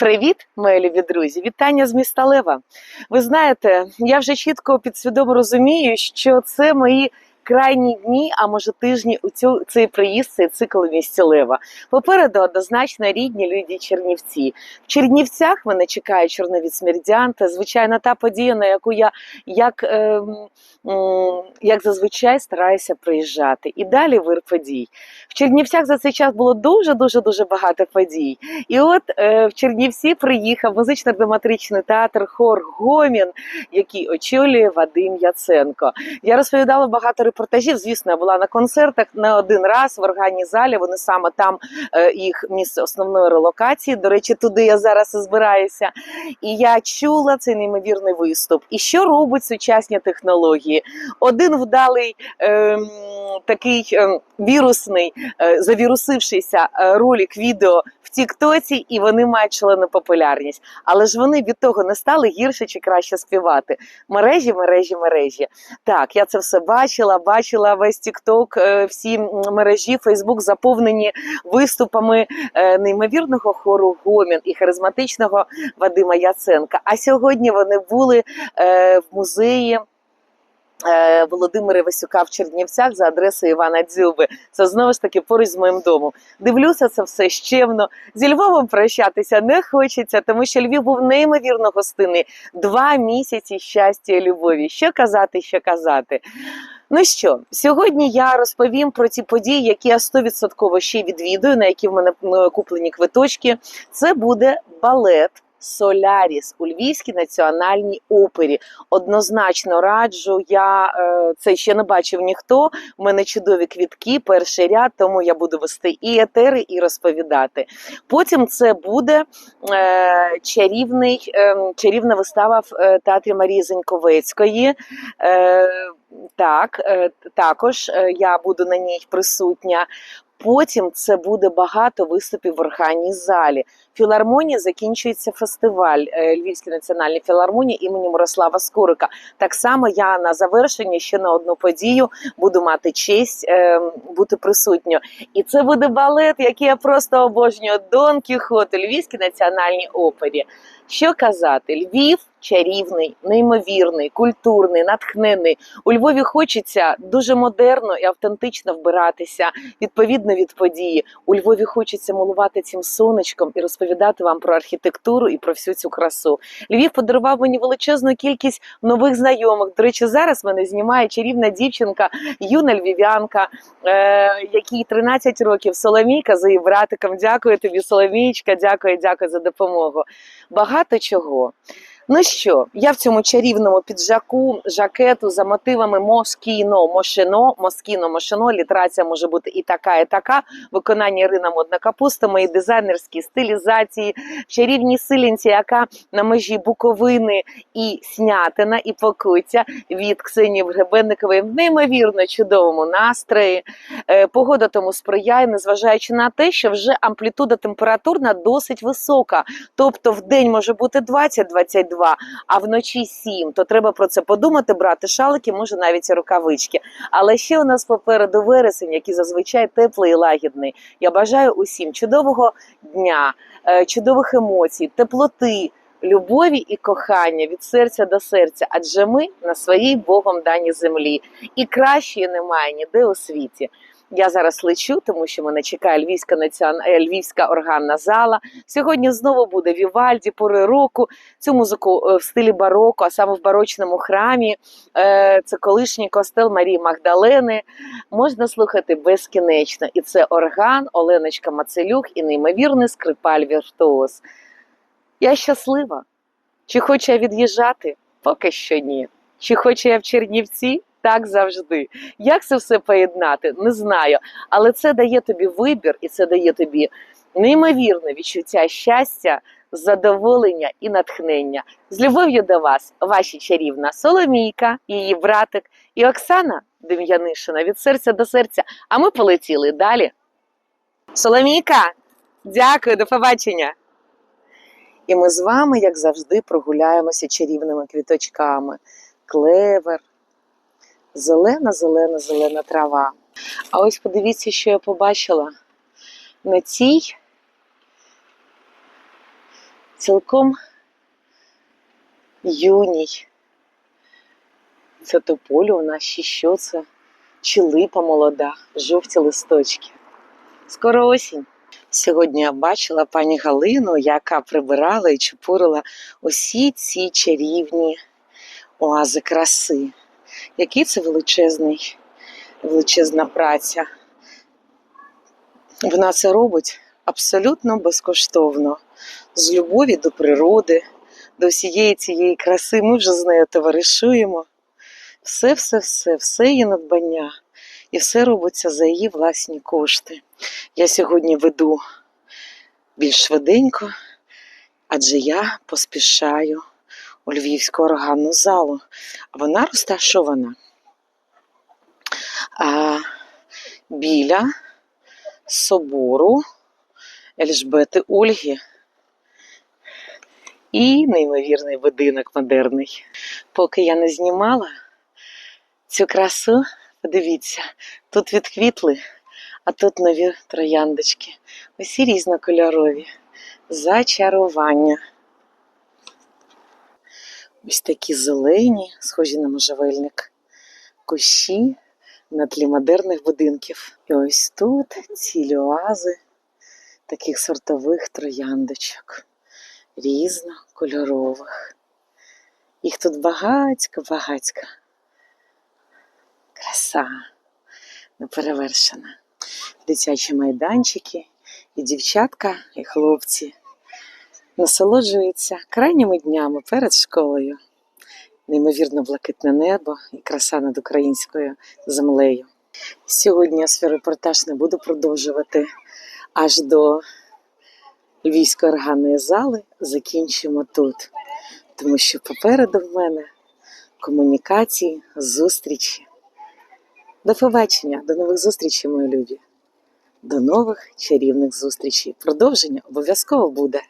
Привіт, мої любі друзі! Вітання з міста Лева. Ви знаєте, я вже чітко підсвідомо розумію, що це мої крайні дні, а може тижні у цю цей приїзд, цей цикл у. Попереду однозначно рідні люди Чернівці. В Чернівцях мене чекає чорновіць смердян. Та звичайно та подія, на яку я як, м, як зазвичай стараюся приїжджати. І далі вир подій. В Чернівцях за цей час було дуже дуже дуже багато подій. І от е, в Чернівці приїхав музично-драматичний театр Хор Гомін, який очолює Вадим Яценко. Я розповідала багато репортажів. Звісно, я була на концертах не один раз в органній залі. Вони саме там е, їх місце основної релокації. До речі, туди я зараз і збираюся. І я чула цей неймовірний виступ. І що робить сучасні технології? Один вдалий ем, такий ем, вірусний, е, завірусившийся е, ролик відео в Тіктоці, і вони мають шалену популярність. Але ж вони від того не стали гірше чи краще співати. Мережі, мережі, мережі. Так, я це все бачила. Бачила весь Тікток, всі мережі, Фейсбук заповнені виступами е, неймовірного хору Гомін і харизматичного Вадима Яценка. А сьогодні вони були е, в музеї. Е, Володимира Васюка в Чернівцях за адресою Івана Дзюби. Це знову ж таки поруч з моїм домом. Дивлюся це все щемно. Зі Львовом прощатися не хочеться, тому що Львів був неймовірно гостинний. Два місяці щастя і любові. Що казати, що казати. Ну що, сьогодні я розповім про ті події, які я 100% ще відвідую, на які в мене куплені квиточки. Це буде балет. Соляріс у Львівській національній опері. Однозначно раджу. Я е, це ще не бачив ніхто. У мене чудові квітки, перший ряд, тому я буду вести і етери, і розповідати. Потім це буде е, чарівний, е, чарівна вистава в е, театрі Марії Зеньковецької. Е, так, е, також е, я буду на ній присутня. Потім це буде багато виступів в органній залі. Філармонії закінчується фестиваль е, Львівської національної філармонії імені Мирослава Скорика. Так само я на завершення ще на одну подію буду мати честь е, бути присутньою. І це буде балет, який я просто обожнюю. Дон Кіхот у Львівській національній опері. Що казати? Львів чарівний, неймовірний, культурний, натхнений. У Львові хочеться дуже модерно і автентично вбиратися відповідно від події. У Львові хочеться малувати цим сонечком і розповідати вам про архітектуру і про всю цю красу. Львів подарував мені величезну кількість нових знайомих. До речі, зараз мене знімає чарівна дівчинка, юна львів'янка, е, якій 13 років. Соломійка за її братиком. Дякую тобі, Соломійчка. Дякую, дякую за допомогу. Багато чого. Ну що, я в цьому чарівному піджаку, жакету за мотивами Москіно, Мошино, Москіно, Мошино, літерація може бути і така, і така. Виконання Ірина Модна Капуста, мої дизайнерські стилізації, чарівній силінці, яка на межі Буковини і Снятина, і Покуття від Ксенії Гребенникової в неймовірно чудовому настрої. Е, Погода тому сприяє, незважаючи на те, що вже амплітуда температурна досить висока. Тобто в день може бути 20-22, а вночі 7. То треба про це подумати, брати шалики, може навіть і рукавички. Але ще у нас попереду вересень, який зазвичай теплий і лагідний. Я бажаю усім чудового дня, е, чудових емоцій, теплоти. Любові і кохання від серця до серця, адже ми на своїй Богом даній землі, і кращої немає ніде у світі. Я зараз лечу, тому що мене чекає Львівська націон... е, Львівська органна зала. Сьогодні знову буде Вівальді, пори року. Цю музику е, в стилі бароко, а саме в барочному храмі. Е, Це колишній костел Марії Магдалени. Можна слухати безкінечно. І це орган, Оленочка Мацелюк і неймовірний скрипаль Віртуоз. Я щаслива. Чи хочу я від'їжджати? Поки що ні. Чи хочу я в Чернівці? Так завжди. Як це все поєднати? Не знаю. Але це дає тобі вибір, і це дає тобі неймовірне відчуття щастя, задоволення і натхнення. З любов'ю до вас, ваші чарівна Соломійка, її братик і Оксана Дем'янишина від серця до серця. А ми полетіли далі. Соломійка, дякую, до побачення. І ми з вами, як завжди, прогуляємося чарівними квіточками. Клевер, зелена, зелена, зелена трава. А ось подивіться, що я побачила на цій цілком юній. Це тополю у нас ще що це? Чи липа молода, жовті листочки. Скоро осінь. Сьогодні я бачила пані Галину, яка прибирала і чепурила усі ці чарівні оази краси. Який це величезний, величезна праця. Вона це робить абсолютно безкоштовно, з любові до природи, до всієї цієї краси. Ми вже з нею товаришуємо. Все, все, все, все її надбання. І все робиться за її власні кошти. Я сьогодні веду більш швиденько, адже я поспішаю у Львівську органну залу. Вона розташована а, біля собору Ельжбети Ольги. І неймовірний будинок модерний. Поки я не знімала цю красу, подивіться, тут відквітли, а тут нові трояндочки. Усі різнокольорові. Зачарування. Ось такі зелені, схожі на можжевельник, кущі на тлі модерних будинків. І ось тут цілі оази таких сортових трояндочок, різнокольорових. Їх тут багацько, багацько. Краса неперевершена. Дитячі майданчики, і дівчатка, і хлопці насолоджуються крайніми днями перед школою. Неймовірно блакитне небо і краса над українською землею. Сьогодні свій репортаж не буду продовжувати аж до Львівської органної зали. Закінчимо тут, тому що попереду в мене комунікації, зустрічі. До побачення, до нових зустрічей, мої любі. До нових чарівних зустрічей. Продовження обов'язково буде.